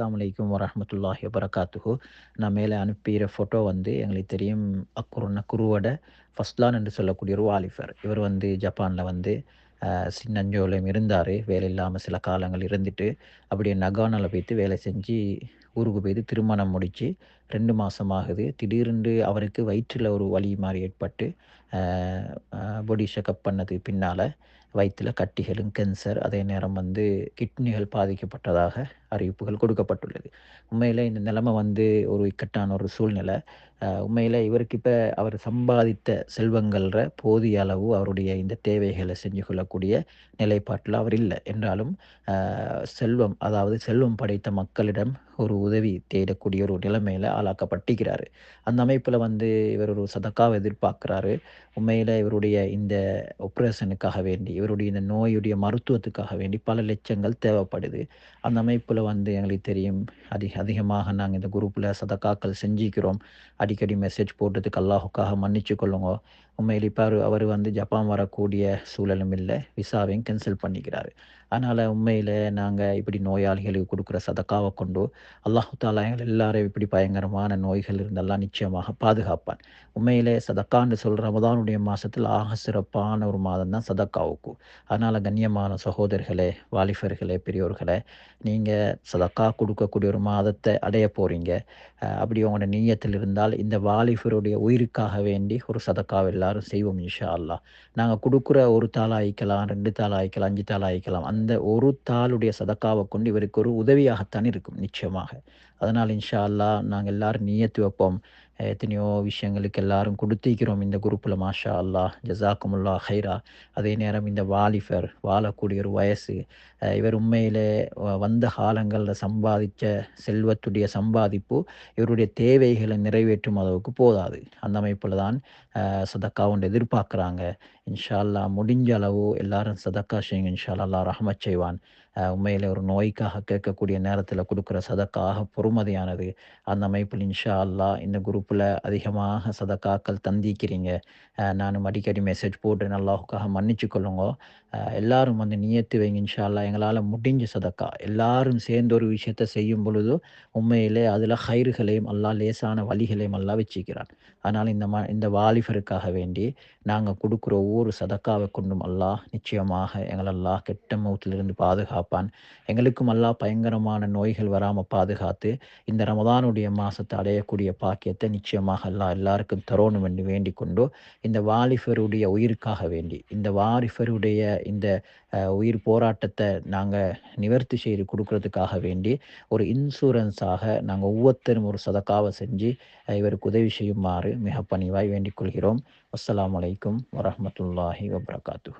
அஸ்லாம் அலைக்கும் வரமத்துல்லாஹி வபரகாத்துஹு. நான் மேலே அனுப்பிற ஃபோட்டோ வந்து எங்களுக்கு தெரியும் அக்குருன குருவோட ஃபஸ்ட்லான் என்று சொல்லக்கூடிய ஒரு வாலிபர். இவர் வந்து ஜப்பானில் வந்து சின்னஞ்சோலையும் இருந்தார். வேலை இல்லாமல் சில காலங்கள் இருந்துட்டு அப்படியே நகானாவில் போய்த்து வேலை செஞ்சு ஊருக்கு போய்த்து திருமணம் முடித்து ரெண்டு மாதம் ஆகுது திடீரென்று அவருக்கு வயிற்றில் ஒரு வலி மாதிரி ஏற்பட்டு பொடி செக்கப் பண்ணதுக்கு பின்னால் வயிற்றில் கட்டிகளும் கேன்சர் அதே நேரம் வந்து கிட்னிகள் பாதிக்கப்பட்டதாக அறிவிப்புகள் கொடுக்கப்பட்டுள்ளது. உண்மையில் இந்த நிலைமை வந்து ஒரு இக்கட்டான ஒரு சூழ்நிலை. உண்மையில் இவருக்கு இப்போ அவர் சம்பாதித்த செல்வங்கள்ற போதிய அளவு அவருடைய இந்த தேவைகளை செஞ்சு கொள்ளக்கூடிய நிலைப்பாட்டில் அவர் இல்லை. என்றாலும் செல்வம் அதாவது செல்வம் படைத்த மக்களிடம் ஒரு உதவி தேடக்கூடிய ஒரு நிலைமையில் ஆளாக்கப்பட்டிருக்கிறாரு. அந்த அமைப்பில் வந்து இவர் ஒரு சதக்காவை எதிர்பார்க்குறாரு. உண்மையில் இவருடைய இந்த ஆப்ரேஷனுக்காக வேண்டி இவருடைய இந்த நோயுடைய மருத்துவத்துக்காக வேண்டி பல லட்சங்கள் தேவைப்படுது. அந்த அமைப்பில் வந்து எங்களுக்கு தெரியும் அதிக அதிகமாக நாங்கள் இந்த குரூப்பில் சதக்காக்கள் செஞ்சுக்கிறோம். அடிக்கடி மெசேஜ் போட்டதுக்கு அல்லாஹுக்காக மன்னிச்சு கொள்ளுங்க. உண்மையில் இப்போ அவர் வந்து ஜப்பான் வரக்கூடிய சூழலும் இல்லை விசாவையும் கேன்சல் பண்ணிக்கிறாரு. அதனால் உண்மையில் நாங்கள் இப்படி நோயாளிகளுக்கு கொடுக்குற சதக்காவை கொண்டு அல்லாஹு தாலா எங்கள் எல்லாரும் இப்படி பயங்கரமான நோய்கள் இருந்தெல்லாம் நிச்சயமாக பாதுகாப்பான். உண்மையிலே சதக்கான்னு சொல்கிற ரமதானுடைய மாதத்தில் ஆக சிறப்பான ஒரு மாதம் தான் சதக்காவுக்கு. அதனால் கண்ணியமான சகோதரர்களே வாலிபர்களே பெரியோர்களே நீங்கள் சதக்கா கொடுக்கக்கூடிய ஒரு மாதத்தை அடைய போகிறீங்க அப்படி உங்களோட நீயத்தில் இருந்தால் இந்த வாலிபருடைய உயிருக்காக வேண்டி ஒரு சதக்காவை எல்லாரும் செய்வோம் இன்ஷா அல்லா நாங்கள் கொடுக்குற ஒரு தாள் ஆயிக்கலாம் ரெண்டு தாள் ஆயிக்கலாம் அஞ்சு தாள் ஆயிக்கலாம். அந்த ஒரு தாளுடைய சதக்காவை கொண்டு இவருக்கு ஒரு உதவியாகத்தான் இருக்கும் நிச்சயமாக. அதனால் இன்ஷா அல்லா நாங்கள் எல்லாரும் நீயத்து வைப்போம். எத்தனையோ விஷயங்களுக்கு எல்லாரும் கொடுத்திருக்கிறோம் இந்த குரூப்பில் மாஷா அல்லா ஜசாக்குமுல்லா ஹைரா அதே நேரம் இந்த வாலிஃபர் வாழக்கூடிய ஒரு வயசு இவர் உண்மையிலே வந்த காலங்களில் சம்பாதித்த செல்வத்துடைய சம்பாதிப்பு இவருடைய தேவைகளை நிறைவேற்றும் அளவுக்கு போதாது. அந்த அமைப்பில் தான் சதக்காவுண்டு எதிர்பார்க்குறாங்க. இன்ஷால்லா முடிஞ்ச அளவு எல்லாரும் சதக்கா செய்யுங்க. இன்ஷா அல்லா ரஹமத் செய்வான். உண்மையில் ஒரு நோய்க்காக கேட்கக்கூடிய நேரத்தில் கொடுக்குற சதக்காக பொறுமதியானது. அந்த அமைப்பில் இன்ஷா அல்லா இந்த குரூப்பில் அதிகமாக சதக்காக்கள் தந்திக்கிறீங்க நானும் அடிக்கடி மெசேஜ் போட்டு அல்லாஹுக்காக மன்னிச்சு கொள்ளுங்க. எல்லாரும் வந்து நியத்து வைங்க. இன்ஷா அல்லா எங்களால் முடிஞ்ச சதக்கா. எல்லாரும் சேர்ந்து ஒரு விஷயத்த செய்யும் பொழுது உண்மையிலே அதில் ஹைறுகளையும் அல்லா லேசான வழிகளையும் அல்லா வச்சுக்கிறான். அதனால் இந்த மா இந்த வாலிபருக்காக வேண்டி நாங்கள் கொடுக்குற ஒவ்வொரு சதக்காவை கொண்டும் அல்லாஹ் நிச்சயமாக எங்களெல்லாம் கெட்ட மௌத்திலிருந்து பாதுகாப்பான். எங்களுக்கும் அல்லா பயங்கரமான நோய்கள் வராமல் பாதுகாத்து இந்த ரமதானுடைய மாதத்தை அடையக்கூடிய பாக்கியத்தை நிச்சயமாக அல்லா எல்லாருக்கும் தரோணும் என்று வேண்டிக் கொண்டு இந்த வாலிபருடைய உயிருக்காக வேண்டி இந்த வாரிஃபருடைய இந்த உயிர் போராட்டத்தை நாங்கள் நிவர்த்தி செய்து கொடுக்கறதுக்காக வேண்டி ஒரு இன்சூரன்ஸாக நாங்கள் ஒவ்வொருத்தரும் ஒரு சதக்காவை செஞ்சு இவருக்கு உதவி செய்யுமாறு மிக பணிவாய் வேண்டிக் கொள்கிறோம். அஸ்லாம் வலைக்கும் வரமத்துல்லாஹி வபரகாத்து